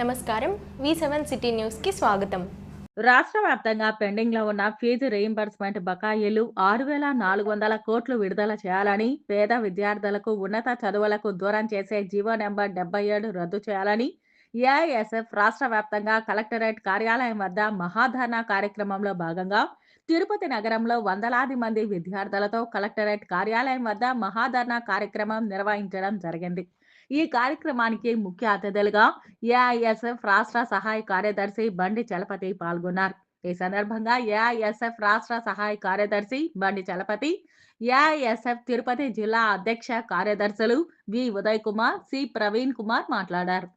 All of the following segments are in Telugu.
నమస్కారం. వి సెవెన్ సిటీ న్యూస్కి స్వాగతం. రాష్ట్ర వ్యాప్తంగా పెండింగ్లో ఉన్న ఫీజు రీయింబర్స్మెంట్ బకాయిలు ఆరు వేల నాలుగు వందల కోట్లు విడుదల చేయాలని పేద విద్యార్థులకు ఉన్నత చదువులకు దూరం చేసే జీవో నెంబర్ డెబ్బై ఏడు రద్దు చేయాలని ఏఐఎస్ఎఫ్ రాష్ట్ర వ్యాప్తంగా కలెక్టరేట్ కార్యాలయం వద్ద మహాధర్నా కార్యక్రమంలో భాగంగా తిరుపతి నగరంలో వందలాది మంది విద్యార్థులతో కలెక్టరేట్ కార్యాలయం వద్ద మహాధర్నా కార్యక్రమం నిర్వహించడం జరిగింది. ఈ కార్యక్రమానికి ముఖ్య అతిథులుగా ఏఐఎస్ఎఫ్ రాష్ట్ర సహాయ కార్యదర్శి బండి చలపతి పాల్గొన్నారు. ఈ సందర్భంగా ఏఐఎస్ఎఫ్ రాష్ట్ర సహాయ కార్యదర్శి బండి చలపతి ఏఐఎస్ఎఫ్ తిరుపతి జిల్లా అధ్యక్ష కార్యదర్శులు వి. ఉదయ్ కుమార్ సి. ప్రవీణ్ కుమార్ మాట్లాడారు.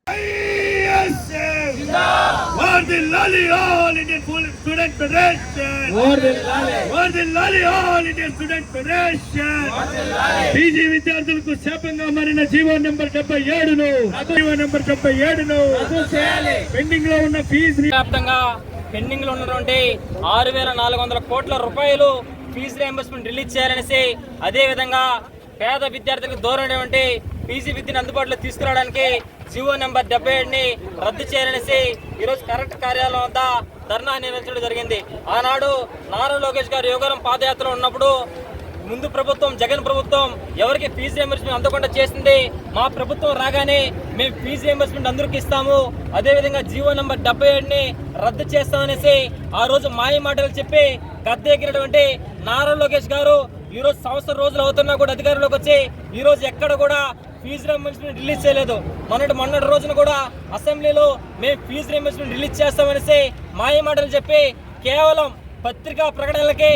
పీజీ విద్యార్థులకు శాపంగా మారిన జీవో నెంబర్ డెబ్బై ఏడును జీవో నెంబర్ డెబ్బై ఏడును పెండింగ్లో ఉన్న ఫీజు వ్యాప్తంగా పెండింగ్లో ఉన్నటువంటి ఆరు వేల నాలుగు వందల కోట్ల రూపాయలు ఫీజు రియంబర్స్మెంట్ రిలీజ్ చేయాలనేసి అదే విధంగా పేద విద్యార్థులకు దూరం ఉన్నటువంటి పీజీ విద్యను అందుబాటులో తీసుకురావడానికి జివో నెంబర్ డెబ్బై ఏడుని రద్దు చేయాలనేసి ఈరోజు కరెక్ట్ కార్యాలయం వద్ద ధర్నా నిర్వహించడం జరిగింది. ఆనాడు నారా లోకేష్ గారు యోగరం పాదయాత్రలో ఉన్నప్పుడు ముందు ప్రభుత్వం జగన్ ప్రభుత్వం ఎవరికి ఫీజు రియంబర్స్మెంట్ అందకుండా చేసింది. మా ప్రభుత్వం రాగానే మేము ఫీజు రియంబర్స్మెంట్ అందరికి ఇస్తాము. అదేవిధంగా జీవో నెంబర్ డెబ్బై ఏడుని రద్దు చేస్తామనేసి ఆ రోజు మాయ మాటలు చెప్పి గద్దెక్కినటువంటి నారా లోకేష్ గారు ఈ రోజు సంవత్సరం రోజులు అవుతున్నా కూడా అధికారంలోకి వచ్చి ఈ రోజు ఎక్కడ కూడా ఫీజు రియంబర్స్మెంట్ రిలీజ్ చేయలేదు. మొన్నటి మొన్నటి రోజున కూడా అసెంబ్లీలో మేము ఫీజు రియంబర్స్మెంట్ రిలీజ్ చేస్తామనేసి మాయ మాటలు చెప్పి కేవలం పత్రికా ప్రకటనలకి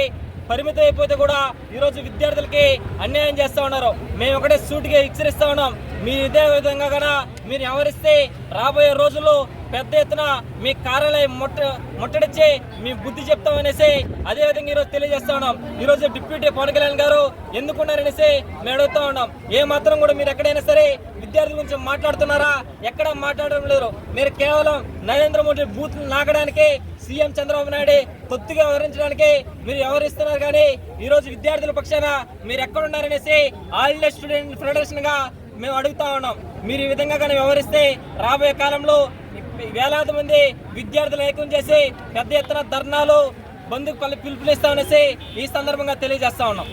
పరిమితం అయిపోతే కూడా ఈరోజు విద్యార్థులకి అన్యాయం చేస్తూ ఉన్నారు. మేము ఒకటే సూటిగా హెచ్చరిస్తూ ఉన్నాం. మీరు ఇదే విధంగా కూడా మీరు ఎవరిస్తే రాబోయే రోజుల్లో పెద్ద ఎత్తున మీ కార్యాలయం ముట్ట ముట్టడిచ్చి మీ బుద్ధి చెప్తామనేసి అదే విధంగా ఈరోజు తెలియజేస్తా ఉన్నాం. ఈరోజు డిప్యూటీ పవన్ కళ్యాణ్ గారు ఎందుకున్నారనేసి మేము అడుగుతా ఉన్నాం. ఏ మాత్రం కూడా మీరు ఎక్కడైనా సరే విద్యార్థుల గురించి మాట్లాడుతున్నారా? ఎక్కడ మాట్లాడడం లేదు. మీరు కేవలం నరేంద్ర మోడీ బూత్ నాకడానికి సీఎం చంద్రబాబు నాయుడు కొద్దిగా వివరించడానికి మీరు వ్యవహరిస్తున్నారు కానీ ఈరోజు విద్యార్థుల పక్షాన మీరు ఎక్కడున్నారనేసి ఆల్ ఇండియా స్టూడెంట్ ఫెడరేషన్గా మేము అడుగుతా ఉన్నాం. మీరు ఈ విధంగా కానీ వ్యవహరిస్తే రాబోయే కాలంలో వేలాది మంది విద్యార్థులు ఏకం చేసి పెద్ద ఎత్తున ధర్నాలు బంధుకు పిలుపునిస్తామనేసి ఈ సందర్భంగా తెలియజేస్తా ఉన్నాం.